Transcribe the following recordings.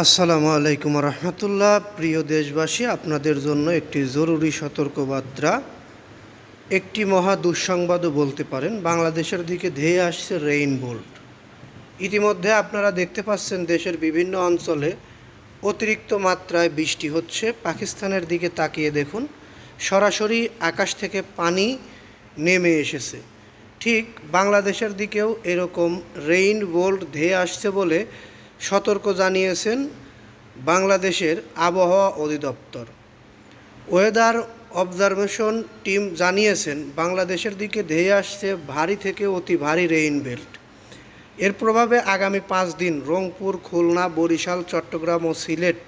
আসসালামু আলাইকুম রহমতুল্লাহ। প্রিয় দেশবাসী, আপনাদের জন্য একটি জরুরি সতর্কবার্তা, একটি মহা দুঃসংবাদও বলতে পারেন। বাংলাদেশের দিকে ধেয়ে আসছে রেইন বোল্ট ইতিমধ্যে আপনারা দেখতে পাচ্ছেন দেশের বিভিন্ন অঞ্চলে অতিরিক্ত মাত্রায় বৃষ্টি হচ্ছে। পাকিস্তানের দিকে তাকিয়ে দেখুন, সরাসরি আকাশ থেকে পানি নেমে এসেছে। ঠিক বাংলাদেশের দিকেও এরকম রেইন বোল্ট ধেয়ে আসছে বলে সতর্ক জানিয়েছেন বাংলাদেশের আবহাওয়া অধিদপ্তর। ওয়েদার অবজারভেশন টিম জানিয়েছেন, বাংলাদেশের দিকে ধেয়ে আসছে ভারী থেকে অতি ভারী রেইন বেল্ট। এর প্রভাবে আগামী পাঁচ দিন রংপুর, খুলনা, বরিশাল, চট্টগ্রাম ও সিলেট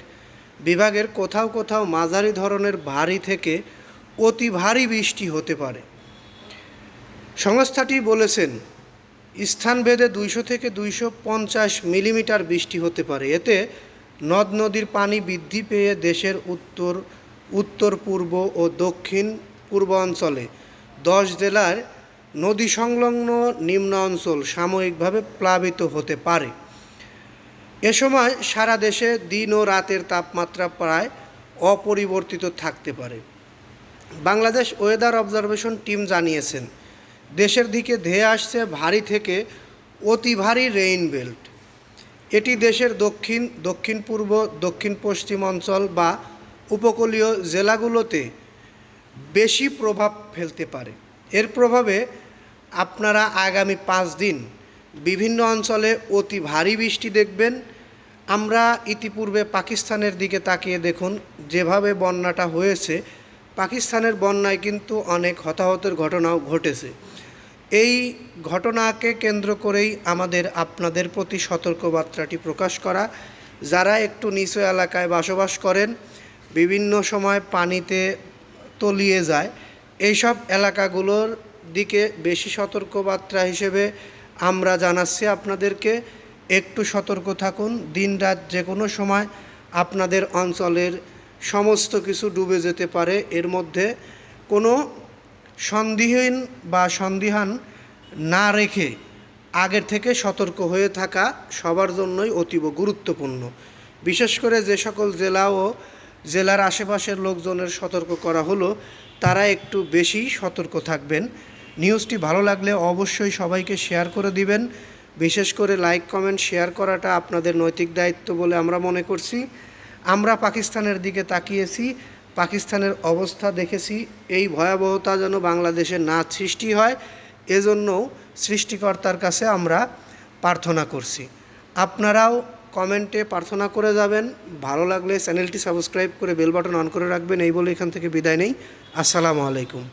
বিভাগের কোথাও কোথাও মাঝারি ধরনের ভারী থেকে অতি ভারী বৃষ্টি হতে পারে। সংস্থাটি বলেছেন স্থানভেদে দুইশো থেকে দুইশো পঞ্চাশ মিলিমিটার বৃষ্টি হতে পারে। এতে নদ নদীর পানি বৃদ্ধি পেয়ে দেশের উত্তর উত্তর, পূর্ব ও দক্ষিণ পূর্ব অঞ্চলে দশ জেলার নদী সংলগ্ন নিম্ন অঞ্চল সাময়িকভাবে প্লাবিত হতে পারে। এ সময় সারা দেশে দিন ও রাতের তাপমাত্রা প্রায় অপরিবর্তিত থাকতে পারে। বাংলাদেশ ওয়েদার অবজারভেশন টিম জানিয়েছেন দেশের দিকে ধেয়ে আসছে ভারী থেকে অতি ভারী রেইন বেল্ট এটি দেশের দক্ষিণ দক্ষিণ পূর্ব, দক্ষিণ পশ্চিম অঞ্চল বা উপকূলীয় জেলাগুলোতে বেশি প্রভাব ফেলতে পারে। এর প্রভাবে আপনারা আগামী পাঁচ দিন বিভিন্ন অঞ্চলে অতি ভারী বৃষ্টি দেখবেন। আমরা ইতিপূর্বে পাকিস্তানের দিকে তাকিয়ে দেখুন, যেভাবে বন্যাটা হয়েছে, পাকিস্তানের বন্যায় কিন্তু অনেক হতাহতের ঘটনাও ঘটেছে। এই ঘটনাকে কেন্দ্র করেই আমাদের আপনাদের প্রতি সতর্কবার্তাটি প্রকাশ করা। যারা একটু নিচু এলাকায় বসবাস করেন, বিভিন্ন সময় পানিতে তলিয়ে যায়, এইসব এলাকাগুলোর দিকে বেশি সতর্কবার্তা হিসেবে আমরা জানাচ্ছি আপনাদেরকে। একটু সতর্ক থাকুন দিন রাত যে কোনো সময় আপনাদের অঞ্চলের সমস্ত কিছু ডুবে যেতে পারে। এর মধ্যে কোনো সন্দিহীন বা সন্দিহান না রেখে আগের থেকে সতর্ক হয়ে থাকা সবার জন্যই অতীব গুরুত্বপূর্ণ। বিশেষ করে যে সকল জেলা ও জেলার আশেপাশের লোকজনের সতর্ক করা হলো, তারা একটু বেশি সতর্ক থাকবেন। নিউজটি ভালো লাগলে অবশ্যই সবাইকে শেয়ার করে দিবেন। বিশেষ করে লাইক, কমেন্ট, শেয়ার করাটা আপনাদের নৈতিক দায়িত্ব বলে আমরা মনে করছি। আমরা পাকিস্তানের দিকে তাকিয়েছি। পাকিস্তানের অবস্থা দেখেছি। এই ভয়াবহতা যেন বাংলাদেশে না সৃষ্টি হয় এজন্য সৃষ্টিকর্তার কাছে আমরা প্রার্থনা করছি। আপনারাও কমেন্টে প্রার্থনা করে যাবেন। ভালো লাগলে চ্যানেলটি সাবস্ক্রাইব করে বেল বাটন অন করে রাখবেন। এই বলে এখান থেকে বিদায় নেই। আসসালামু আলাইকুম।